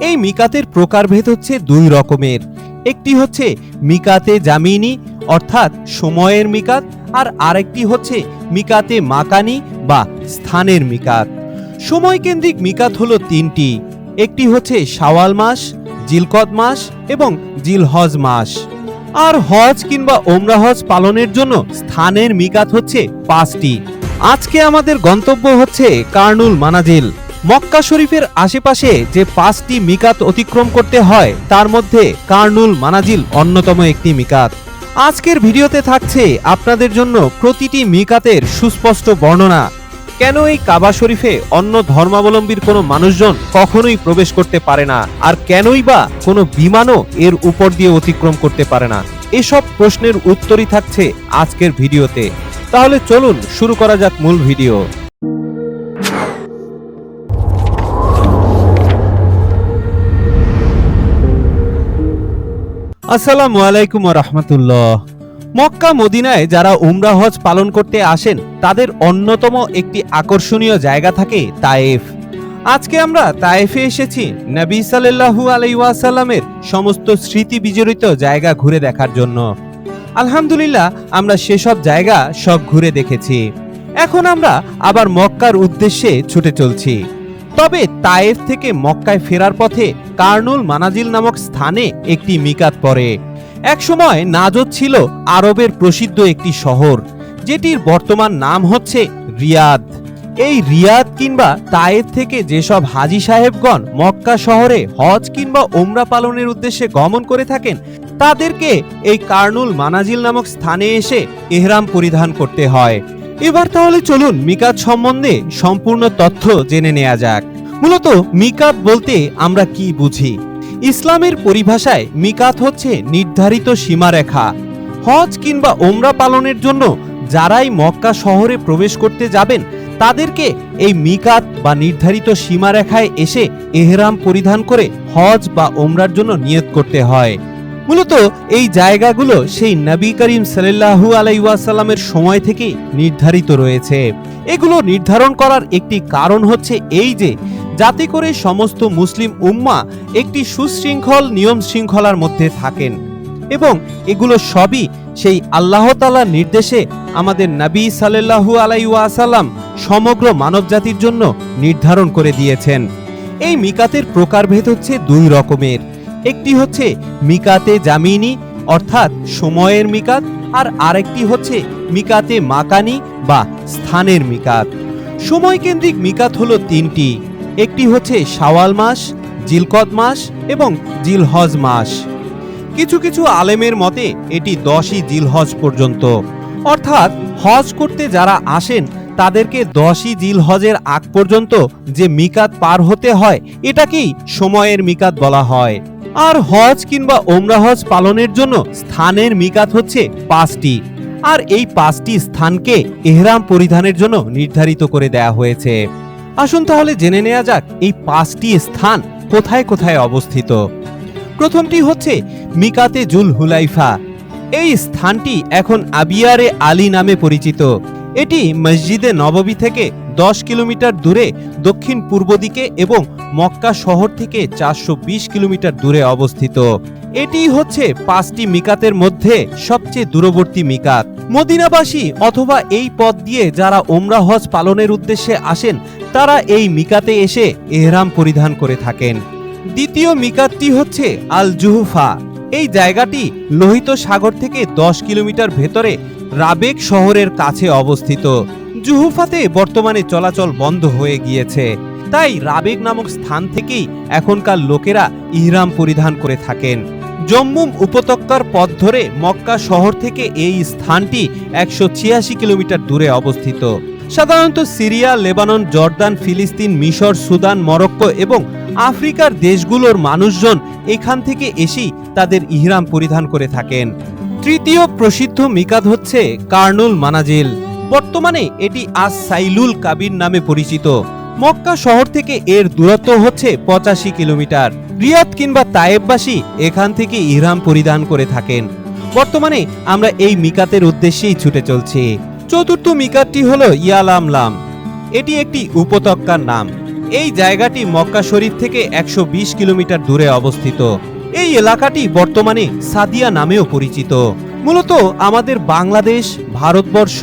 এই মিকাতের প্রকারভেদ হচ্ছে দুই রকমের। একটি হচ্ছে মিকাতে জামিনি অর্থাৎ সময়ের মিকাত, আর আরেকটি হচ্ছে মিকাতে মাকানি বা স্থানের মিকাত। সময়কেন্দ্রিক মিকাত হলো তিনটি। একটি হচ্ছে শাওয়াল মাস, জিলকদ মাস এবং জিলহজ মাস। আর হজ কিংবা ওমরা হজ পালনের জন্য স্থানের মিকাত হচ্ছে পাঁচটি। আজকে আমাদের গন্তব্য হচ্ছে কার্নুল মানাজিল। মক্কা শরীফের আশেপাশে যে পাঁচটি মিকাত অতিক্রম করতে হয়, তার মধ্যে কার্নুল মানাজিল অন্যতম একটি মিকাত। আজকের ভিডিওতে থাকছে আপনাদের জন্য প্রতিটি মিকাতের সুস্পষ্ট বর্ণনা। কেন এই কাবা শরীফে অন্য ধর্মাবলম্বীর কোনো মানুষজন কখনোই প্রবেশ করতে পারে না? আর কেনই বা কোনো বিমানও এর উপর দিয়ে অতিক্রম করতে পারে না? এসব প্রশ্নের উত্তরই থাকছে আজকের ভিডিওতে। তাহলে চলুন শুরু করা যাক মূল ভিডিও। আসসালামু আলাইকুম রহমতুল্লাহ। মক্কা, মদিনায় যারা উমরা হজ পালন করতে আসেন, তাদের অন্যতম একটি আকর্ষণীয় জায়গা থাকে তায়েফ। আজকে আমরা তায়েফে এসেছি নবী সাল্লাল্লাহু আলাইহি ওয়াসাল্লামের সমস্ত স্মৃতি বিজড়িত জায়গা ঘুরে দেখার জন্য। আলহামদুলিল্লাহ, আমরা সেসব জায়গা সব ঘুরে দেখেছি। এখন আমরা আবার মক্কার উদ্দেশ্যে ছুটে চলছি। তবে তায়েফ থেকে মক্কায় ফেরার পথে কার্নুল মানাজিল নামক স্থানে একটি মিকাত পড়ে। একসময় নাজদ ছিল আরবের প্রসিদ্ধ একটি শহর, যেটির বর্তমান নাম হচ্ছে রিয়াদ। এই রিয়াদ কিংবা তায়েফ থেকে যেসব হাজি সাহেবগণ মক্কা শহরে হজ কিংবা ওমরা পালনের উদ্দেশ্যে গমন করে থাকেন, তাদেরকে এই কার্নুল মানাজিল নামক স্থানে এসে এহরাম পরিধান করতে হয়। এবার তাহলে চলুন মিকাত সম্বন্ধে সম্পূর্ণ তথ্য জেনে নেওয়া যাক। মূলত মিকাত বলতে আমরা কি বুঝি? ইসলামের পরিভাষায় মিকাত হচ্ছে নির্ধারিত সীমারেখা। হজ কিংবা ওমরা পালনের জন্য যারাই মক্কা শহরে প্রবেশ করতে যাবেন, তাদেরকে এই মিকাত বা নির্ধারিত সীমারেখায় এসে এহরাম পরিধান করে হজ বা ওমরার জন্য নিয়ত করতে হয়। মূলত এই জায়গাগুলো সেই নবী করিম সাল্লাহু আলাইসাল্লামের সময় থেকে নির্ধারিত রয়েছে। এগুলো নির্ধারণ করার একটি কারণ হচ্ছে এই যে, যাতে করে সমস্ত মুসলিম উম্মা একটি সুশৃঙ্খল, নিয়ম শৃঙ্খলার মধ্যে থাকেন এবং এগুলো সবই সেই আল্লাহ তালার নির্দেশে আমাদের নবী সাল্লাহু আলাইসাল্লাম সমগ্র মানবজাতির জন্য নির্ধারণ করে দিয়েছেন। এই মিকাতের প্রকারভেদ হচ্ছে দুই রকমের। একটি হচ্ছে মিকাতে জামিনি অর্থাৎ সময়ের মিকাত, আর আরেকটি হচ্ছে মিকাতে মাকানি বা স্থানের মিকাত। সময়কেন্দ্রিক মিকাত হলো তিনটি। একটি হচ্ছে শাওয়াল মাস জিলকদ মাস এবং জিলহজ মাস। কিছু কিছু আলেমের মতে এটি দশই জিলহজ পর্যন্ত। অর্থাৎ হজ করতে যারা আসেন, তাদেরকে দশই জিলহজের আগ পর্যন্ত যে মিকাত পার হতে হয়, এটাকেই সময়ের মিকাত বলা হয়। আর হজ কিংবা ওমরা হজ পালনের জন্য স্থানের মিকাত হচ্ছে পাঁচটি। আর এই পাঁচটি স্থানকে এহরাম পরিধানের জন্য নির্ধারিত করে দেয়া হয়েছে। আসুন তাহলে জেনে নেওয়া যাক এই পাঁচটি স্থান কোথায় কোথায় অবস্থিত। প্রথমটি হচ্ছে মিকাতে জুল হুলাইফা এই স্থানটি এখন আবিয়ারে আলী নামে পরিচিত। এটি মসজিদে নববী থেকে দশ কিলোমিটার দূরে দক্ষিণ পূর্ব দিকে এবং মক্কা শহর থেকে চারশো বিশ কিলোমিটার দূরে অবস্থিত। এটি হচ্ছে পাঁচটি মিকাতের মধ্যে সবচেয়ে দূরবর্তী মিকাত। মদিনাবাসী অথবা এই পথ দিয়ে যারা ওমরা হজ পালনের উদ্দেশ্যে আসেন, তারা এই মিকাতে এসে এহরাম পরিধান করে থাকেন। দ্বিতীয় মিকাতটি হচ্ছে আল জুহুফা এই জায়গাটি লোহিত সাগর থেকে দশ কিলোমিটার ভেতরে রাবেক শহরের কাছে অবস্থিত। জুহুফাতে বর্তমানে চলাচল বন্ধ হয়ে গিয়েছে। তাই রাবেক নামক স্থান থেকেই এখনকার লোকেরা ইহরাম পরিধান করে থাকেন। জম্মুম উপত্যকার পথ ধরে মক্কা শহর থেকে এই স্থানটি একশো ছিয়াশি কিলোমিটার দূরে অবস্থিত। সাধারণত সিরিয়া, লেবানন, জর্দান, ফিলিস্তিন, মিশর, সুদান, মরক্কো এবং আফ্রিকার দেশগুলোর মানুষজন এখান থেকে এসেই তাদের ইহরাম পরিধান করে থাকেন। তৃতীয় প্রসিদ্ধ মিকাদ হচ্ছে কার্নুল মানাজিল। বর্তমানে এটি আজ সাইলুল কাবির নামে পরিচিত। মক্কা শহর থেকে এর দূরত্ব হচ্ছে পঁচাশি কিলোমিটার। রিয়াদ কিংবা তায়েববাসী এখান থেকে ইহরাম পরিধান করে থাকেন। বর্তমানে আমরা এই মিকাতের উদ্দেশ্যেই ছুটে চলছি। চতুর্থ মিকাতটি হলো ইয়ালামলাম। এটি একটি উপত্যকার নাম। এই জায়গাটি মক্কা শরীফ থেকে একশো বিশ কিলোমিটার দূরে অবস্থিত। এই এলাকাটি বর্তমানে সাদিয়া নামেও পরিচিত। মূলত আমাদের বাংলাদেশ, ভারতবর্ষ,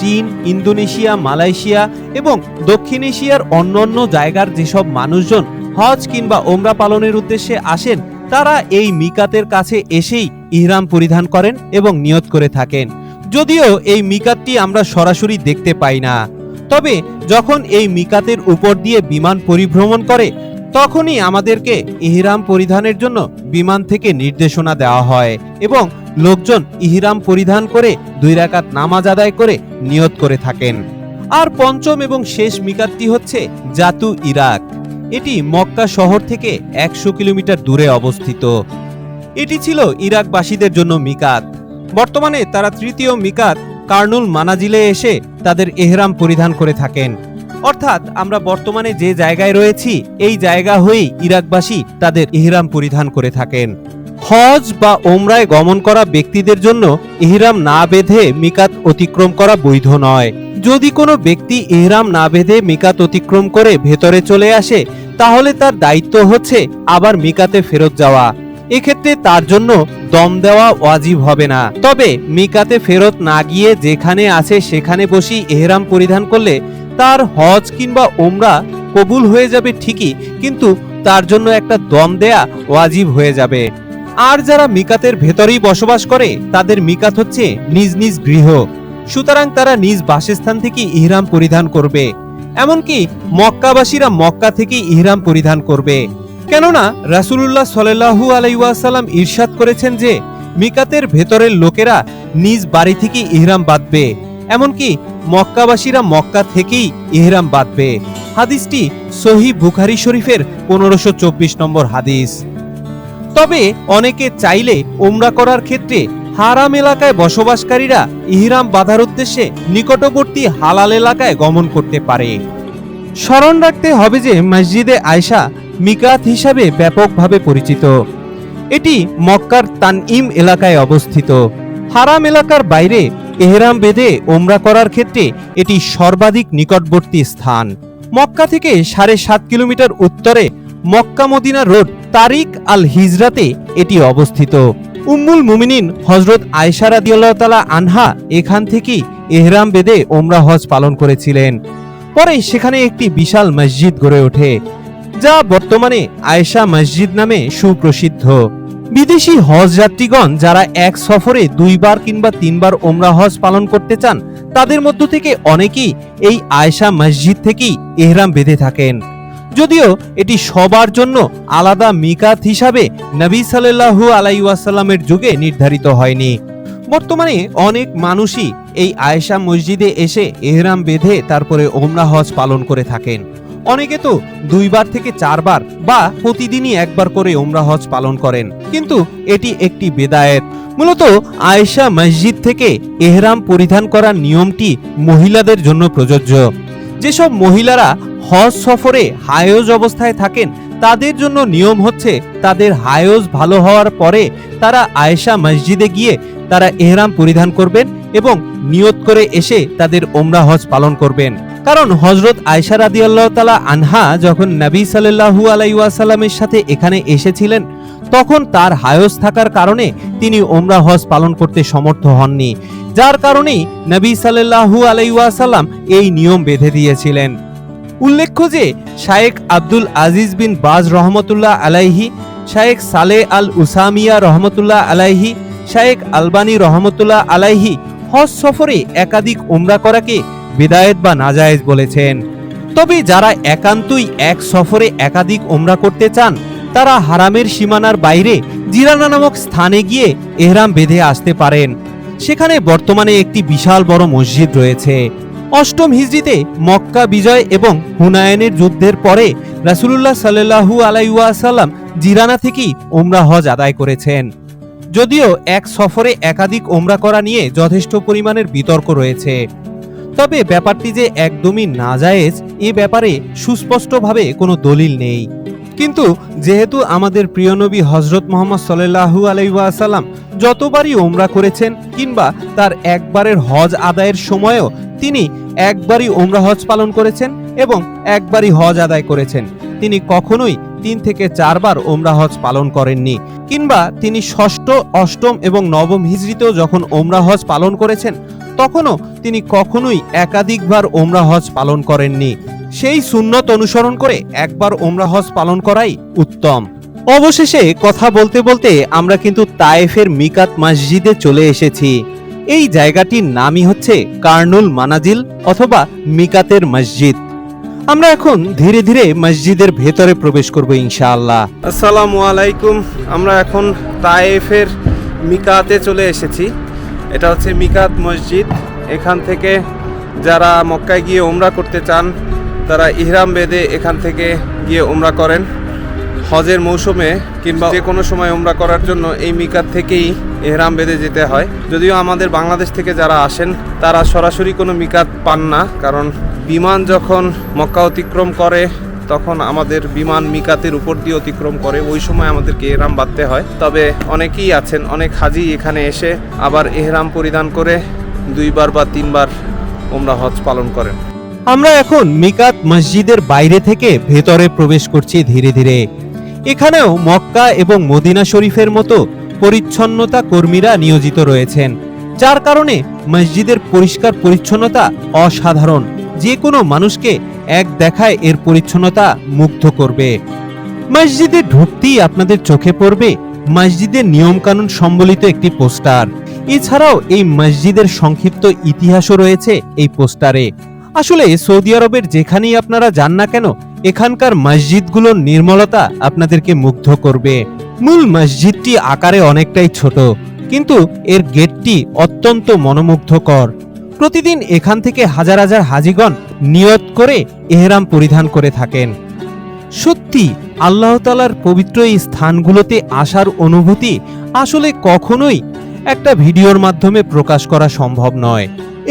চীন, ইন্দোনেশিয়া, মালয়েশিয়া এবং দক্ষিণ এশিয়ার অন্যান্য জায়গার যেসব মানুষজন হজ কিংবা ওমরা পালনের উদ্দেশ্যে আসেন, তারা এই মিকাতের কাছে এসেই ইহরাম পরিধান করেন এবং নিয়ত করে থাকেন। যদিও এই মিকাতটি আমরা সরাসরি দেখতে পাই না। তবে যখন এই মিকাতের উপর দিয়ে বিমান পরিভ্রমণ করে তখনই আমাদেরকে ইহরাম পরিধানের জন্য বিমান থেকে নির্দেশনা দেওয়া হয় এবং লোকজন ইহরাম পরিধান করে দুই রাকাত নামাজ আদায় করে নিয়ত করে থাকেন। আর পঞ্চম এবং শেষ মিকাতটি হচ্ছে জাতু ইরাক। এটি মক্কা শহর থেকে একশো কিলোমিটার দূরে অবস্থিত। এটি ছিল ইরাকবাসীদের জন্য মিকাত। বর্তমানে তারা তৃতীয় মিকাত কার্নুল মানাজিলে এসে তাদের এহরাম পরিধান করে থাকেন। অর্থাৎ আমরা বর্তমানে যে জায়গায় রয়েছি, এই জায়গা হয়েই ইরাকবাসী তাদের ইহরাম পরিধান করে থাকেন। হজ বা ওমরায় গমন করা ব্যক্তিদের জন্য ইহরাম না বেঁধে মিকাত অতিক্রম করা বৈধ নয়। যদি কোনো ব্যক্তি ইহরাম না বেঁধে মিকাত অতিক্রম করে ভেতরে চলে আসে, তাহলে তার দায়িত্ব হচ্ছে আবার মিকাতে ফেরত যাওয়া। এক্ষেত্রে তার জন্য দম দেওয়া ওয়াজিব হবে না। তবে মিকাতে ফেরত না গিয়ে যেখানে আছে সেখানে বসি এহরাম পরিধান করলে তার হজ কিংবা ওমরা কবুল হয়ে যাবে ঠিকই, কিন্তু তার জন্য একটা দম দেয়া ওয়াজিব হয়ে যাবে। আর যারা মিকাতের ভেতরেই বসবাস করে, তাদের মিকাত হচ্ছে নিজ নিজ গৃহ। সুতরাং তারা নিজ বাসস্থান থেকে ইহরাম পরিধান করবে। এমনকি মক্কাবাসীরা মক্কা থেকে ইহরাম পরিধান করবে। কেননা রাসূলুল্লাহ সাল্লাল্লাহু আলাইহি ওয়াসাল্লাম ইরশাদ করেছেন যে, মিকাতের ভেতরের লোকেরা নিজ বাড়ি থেকে ইহরাম বাঁধবে। এমনকি মক্কাবাসীরা মক্কা থেকেই ইহরাম বাঁধবে। হাদিসটি সহি বুখারি শরীফের পনেরোশো চব্বিশ নম্বর হাদিস। তবে অনেকে চাইলে ওমরা করার ক্ষেত্রে হারাম এলাকায় বসবাসকারীরা ইহরাম বাঁধার উদ্দেশ্যে নিকটবর্তী হালাল এলাকায় গমন করতে পারে। স্মরণ রাখতে হবে যে মসজিদে আয়সা মিকাত হিসাবে ব্যাপকভাবে পরিচিত। এটি মক্কার তানইম এলাকায় অবস্থিত। হারাম এলাকার বাইরে এহরাম বেঁধে ওমরা করার ক্ষেত্রে এটি সর্বাধিক নিকটবর্তী স্থান। মক্কা থেকে সাড়ে সাত কিলোমিটার উত্তরে মক্কা মদিনা রোড তারিক আল হিজরাতে এটি অবস্থিত। উম্মুল মুমিনিন হজরত আয়সা রাদিয়াল্লাহু তাআলা আনহা এখান থেকেই এহরাম বেঁধে ওমরা হজ পালন করেছিলেন। পরে সেখানে একটি বিশাল মসজিদ গড়ে ওঠে, যা বর্তমানে আয়েশা মসজিদ নামে সুপ্রসিদ্ধ। বিদেশি হজ যাত্রীগণ যারা এক সফরে দুইবার কিংবা তিনবার ওমরা হজ পালন করতে চান, তাদের মধ্য থেকে অনেকেই এই আয়েশা মসজিদ থেকেই এহরাম বেঁধে থাকেন। যদিও এটি সবার জন্য আলাদা মিকাত হিসাবে নবী সাল্লাল্লাহু আলাই ওয়াসাল্লামের যুগে নির্ধারিত হয়নি। বর্তমানে অনেক মানুষই এই আয়েশা মসজিদে এসে এহরাম বেঁধে তারপরে ওমরা হজ পালন করে থাকেন। অনেকে তো দুইবার থেকে চারবার বা প্রতিদিনই একবার করে ওমরা হজ পালন করেন। কিন্তু এটি একটি বেদায়েত। মূলত আয়েশা মসজিদ থেকে এহরাম পরিধান করার নিয়মটি মহিলাদের জন্য প্রযোজ্য। যেসব মহিলারা হজ সফরে হায়জ অবস্থায় থাকেন, তাদের জন্য নিয়ম হচ্ছে তাদের হায়জ ভালো হওয়ার পরে তারা আয়েশা মসজিদে গিয়ে তারা এহরাম পরিধান করবেন এবং নিয়ত করে এসে তাদের ওমরা হজ পালন করবেন। কারণ হজরত আয়সা রাদিয়াল্লাহ তালা আনহা যখন নবী সাল্লাল্লাহু আলাই ওয়াসাল্লামের সাথে এখানে এসেছিলেন, তখন তার হায়স থাকার কারণে তিনি ওমরা হজ পালন করতে সমর্থ হননি। যার কারণেই নবী সাল্লাল্লাহু আলাই ওয়াসাল্লাম এই নিয়ম বেঁধে দিয়েছিলেন। উল্লেখ্য যে শায়েক আব্দুল আজিজ বিন বাজ রহমতুল্লাহ আলাইহি শায়েক সালে আল উসামিয়া রহমতুল্লাহ আলাইহি শায়েক আলবানী রহমতুল্লাহ আলাইহি হজ সফরে একাধিক উমরা করাকে বিদায়েত বা নাজায়েজ বলেছেন। তবে যারা একান্তই এক সফরে একাধিক উমরা করতে চান, তারা হারামের সীমানার বাইরে জিরানা নামক স্থানে গিয়ে এহরাম বেঁধে আসতে পারেন। সেখানে বর্তমানে একটি বিশাল বড় মসজিদ রয়েছে। অষ্টম হিজরিতে মক্কা বিজয় এবং হুনায়নের যুদ্ধের পরে রাসূলুল্লাহ সাল্লাল্লাহু আলাইহি ওয়াসাল্লাম জিরানা থেকেই ওমরা হজ আদায় করেছেন। যদিও এক সফরে একাধিক ওমরা করা নিয়ে যথেষ্ট পরিমাণের বিতর্ক রয়েছে। তবে ব্যাপারটি যে একদমই না নাজায়েজ, এ ব্যাপারে সুস্পষ্টভাবে কোনো দলিল নেই। কিন্তু যেহেতু আমাদের প্রিয় নবী হজরত মোহাম্মদ সাল্লাহু আলাইসাল্লাম যতবারই ওমরা করেছেন কিংবা তার একবারের হজ আদায়ের সময়ও তিনি একবারই ওমরা হজ পালন করেছেন এবং একবারই হজ আদায় করেছেন, তিনি কখনোই তিন থেকে চারবার ওমরা হজ পালন করেননি, কিংবা তিনি ষষ্ঠ, অষ্টম এবং নবম হিজড়িতেও যখন ওমরা হজ পালন করেছেন, তখনও তিনি কখনোই একাধিকবার ওমরা হজ পালন করেননি। সেই সুন্নত অনুসরণ করে একবার ওমরা হজ পালন করাই উত্তম। অবশেষে কথা বলতে বলতে আমরা কিন্তু তায়েফের মিকাত মসজিদে চলে এসেছি। এই জায়গাটির নামই হচ্ছে কার্নুল মানাজিল অথবা মিকাতের মসজিদ। আমরা এখন ধীরে ধীরে মসজিদের ভেতরে প্রবেশ করব ইনশাআল্লাহ। আসসালামু আলাইকুম। আমরা এখন তায়েফের মিকাতে চলে এসেছি। এটা হচ্ছে মিকাত মসজিদ। এখান থেকে যারা মক্কায় গিয়ে ওমরা করতে চান, তারা ইহরাম বেদে এখান থেকে গিয়ে ওমরা করেন। হজের মৌসুমে কিংবা যে কোনো সময় ওমরা করার জন্য এই মিকাত থেকেই এহরাম বেঁধে যেতে হয়। যদিও আমাদের বাংলাদেশ থেকে যারা আসেন তারা সরাসরি কোনো মিকাত পান না কারণ বিমান যখন মক্কা অতিক্রম করে তখন আমাদের বিমান মিকাতের উপর দিয়ে অতিক্রম করে ওই সময় আমাদেরকে এহরাম বাঁধতে হয়। তবে অনেকেই আছেন অনেক হাজি এখানে এসে আবার এহরাম পরিধান করে দুইবার বা তিনবার ওমরা হজ পালন করেন। আমরা এখন মিকাত মসজিদের বাইরে থেকে ভেতরে প্রবেশ করছি ধীরে ধীরে। এখানেও মক্কা এবং মদিনা শরীফের মতো পরিচ্ছন্নতা কর্মীরা নিয়োজিত রয়েছেন। যার কারণে মসজিদের পরিষ্কার পরিচ্ছন্নতা অসাধারণ। যে কোনো মানুষকে এক দেখায় এর পরিচ্ছন্নতা মুগ্ধ করবে। মসজিদে ঢুকতেই আপনাদের চোখে পড়বে মসজিদের নিয়মকানুন সম্বলিত একটি পোস্টার। এছাড়াও এই মসজিদের সংক্ষিপ্ত ইতিহাসও রয়েছে এই পোস্টারে। আসলে সৌদি আরবের যেখানেই আপনারা যান না কেন এখানকার মসজিদগুলোর নির্মলতা আপনাদেরকে মুগ্ধ করবে। মূল মসজিদটি আকারে অনেকটাই ছোট, কিন্তু এর গেটটি অত্যন্ত মনোমুগ্ধকর। প্রতিদিন এখান থেকে হাজার হাজার হাজিগণ নিয়ত করে এহরাম পরিধান করে থাকেন। সত্যি আল্লাহতালার পবিত্র এই স্থানগুলোতে আসার অনুভূতি আসলে কখনোই একটা ভিডিওর মাধ্যমে প্রকাশ করা সম্ভব নয়।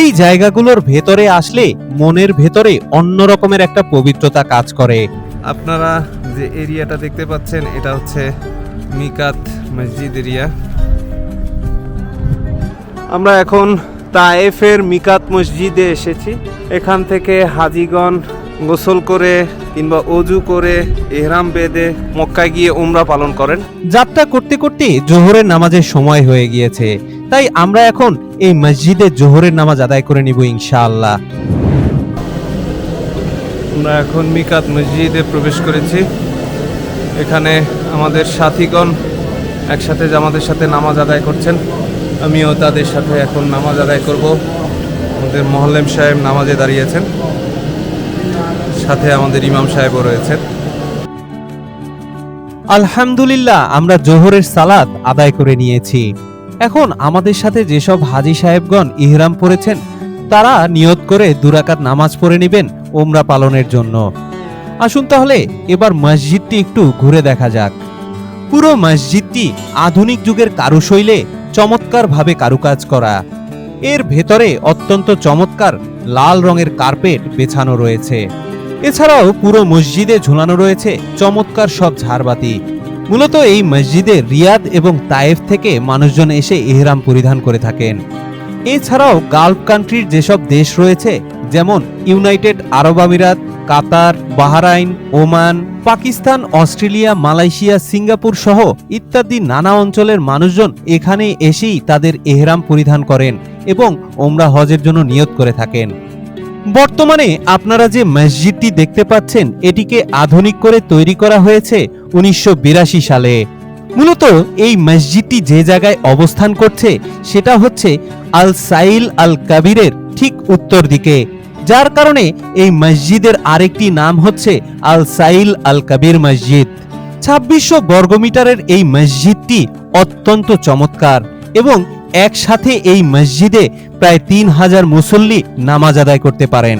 এই জায়গাগুলোর ভেতরে আসলে মনের ভেতরে অন্য রকমের একটা পবিত্রতা কাজ করে। আপনারা যে এরিয়াটা দেখতে পাচ্ছেন এটা হচ্ছে মিকাত মসজিদ এরিয়া। আমরা এখন তায়েফের মিকাত মসজিদে এসেছি। এখান থেকে হাজিগণ গোসল করে কিংবা অজু করে এহরাম বেদে মক্কায় গিয়ে উমরা পালন করেন। যাত্রা করতে করতে জোহরের নামাজের সময় হয়ে গিয়েছে। তাই আমরা এখন এই মসজিদে জোহরের নামাজ আদায় করে নিব ইনশাআল্লাহ। আমরা এখন মিকাত মসজিদে প্রবেশ করেছি। এখানে আমাদের সাথীগণ একসাথে আমাদের সাথে নামাজ আদায় করছেন। আমিও তাদের সাথে এখন নামাজ আদায় করব। আমাদের মহল্লেম সাহেব নামাজে দাঁড়িয়েছেন। সাথে আমাদের ইমাম সাহেবও রয়েছেন। আলহামদুলিল্লাহ আমরা জোহরের সালাত আদায় করে নিয়েছি। এখন আমাদের সাথে যেসব হাজি সাহেবগণ ইহরাম পড়েছেন, তারা নিয়ত করে দুরাকাত নামাজ পড়ে নেবেন ওমরা পালনের জন্য। আসুন তাহলে এবার মসজিদটি একটু ঘুরে দেখা যাক। পুরো মসজিদটি আধুনিক যুগের কারুশৈলে চমৎকারভাবে কারুকাজ করা। এর ভেতরে অত্যন্ত চমৎকার লাল রঙের কার্পেট বেছানো রয়েছে। এছাড়াও পুরো মসজিদে ঝুলানো রয়েছে চমৎকার সব ঝাড়বাতি। মূলত এই মসজিদে রিয়াদ এবং তায়েফ থেকে মানুষজন এসে ইহরাম পরিধান করে থাকেন। এছাড়াও গালফ কান্ট্রির যেসব দেশ রয়েছে, যেমন ইউনাইটেড আরব আমিরাত, Qatar, Bahrain, Oman, Pakistan, Australia, Malaysia, Singapore সহ ইত্যাদি নানা অঞ্চলের মানুষজন এখানে এসেই তাদের এহরাম পরিধান করেন এবং ওমরা হজের জন্য নিয়ত করে থাকেন। বর্তমানে আপনারা যে মসজিদটি দেখতে পাচ্ছেন, এটিকে আধুনিক করে তৈরি করা হয়েছে উনিশশো বিরাশি সালে। মূলত এই মসজিদটি যে জায়গায় অবস্থান করছে, সেটা হচ্ছে আল সাইল আল কাবিরের ঠিক উত্তর দিকে। যার কারণে এই মসজিদের আরেকটি নাম হচ্ছে আল সাইল আল কাবির মসজিদ। ছাব্বিশশো বর্গমিটারের এই মসজিদটি অত্যন্ত চমৎকার এবং একসাথে এই মসজিদে প্রায় তিন হাজার মুসল্লি নামাজ আদায় করতে পারেন।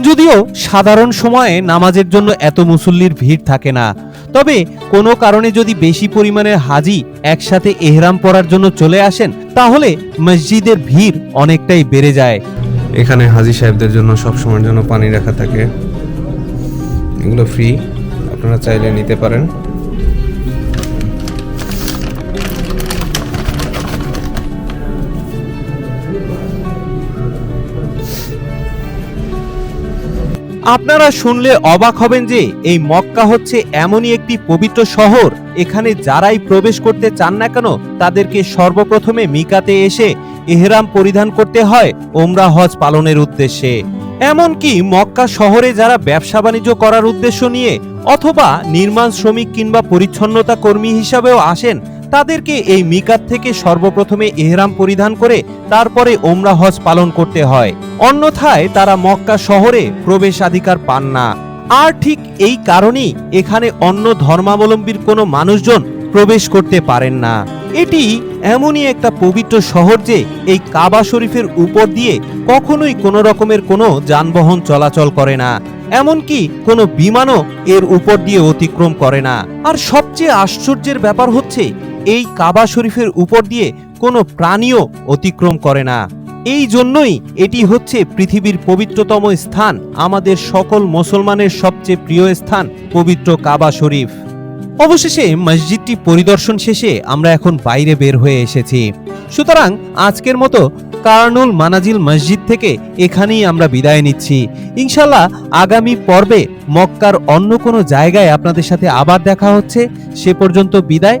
যদিও সাধারণ সময়ে নামাজের জন্য এত মুসল্লির ভিড় থাকে না। তবে কোনো কারণে যদি বেশি পরিমাণের হাজি একসাথে এহরাম পড়ার জন্য চলে আসেন, তাহলে মসজিদের ভিড় অনেকটাই বেড়ে যায়। এখানে হাজি সাহেবদের জন্য সব সময়ের জন্য পানি রাখা থাকে। এগুলো ফ্রি আপনারা চাইলে নিতে পারেন। আপনারা শুনলে অবাক হবেন যে এই মক্কা হচ্ছে এমনই একটি পবিত্র শহর। এখানে যারাই প্রবেশ করতে চান না কেন, তাদেরকে সর্বপ্রথমে মিকাতে এসে এহরাম পরিধান করতে হয় ওমরা হজ পালনের উদ্দেশ্যে। এমনকি মক্কা শহরে যারা ব্যবসা বাণিজ্য করার উদ্দেশ্য নিয়ে অথবা নির্মাণ শ্রমিক কিংবা পরিচ্ছন্নতা কর্মী হিসাবেও আসেন তাদেরকে এই মিকাত থেকে সর্বপ্রথমে এহরাম পরিধান করে তারপরে ওমরা হজ পালন করতে হয়। অন্যথায় তারা মক্কা শহরে প্রবেশাধিকার পান না। আর ঠিক এই কারণেই এখানে অন্য ধর্মাবলম্বীর কোনো মানুষজন প্রবেশ করতে পারেন না। এটি এমনই একটা পবিত্র শহর যে এই কাবা শরীফের উপর দিয়ে কখনোই কোনো রকমের কোনো যানবাহন চলাচল করে না। এমনকি কোনো বিমানও এর উপর দিয়ে অতিক্রম করে না। আর সবচেয়ে আশ্চর্যের ব্যাপার হচ্ছে এই কাবা শরীফের উপর দিয়ে কোনো প্রাণীও অতিক্রম করে না। এই জন্যই এটি হচ্ছে পৃথিবীর পবিত্রতম স্থান, আমাদের সকল মুসলমানের সবচেয়ে প্রিয় স্থান, পবিত্র কাবা শরীফ। অবশেষে মসজিদটি পরিদর্শন শেষে আমরা এখন বাইরে বের হয়ে এসেছি। সুতরাং আজকের মতো কারনুল মানাজিল মসজিদ থেকে এখানেই আমরা বিদায় নিচ্ছি। ইনশাল্লাহ আগামী পর্বে মক্কার অন্য কোনো জায়গায় আপনাদের সাথে আবার দেখা হচ্ছে। সে পর্যন্ত বিদায়।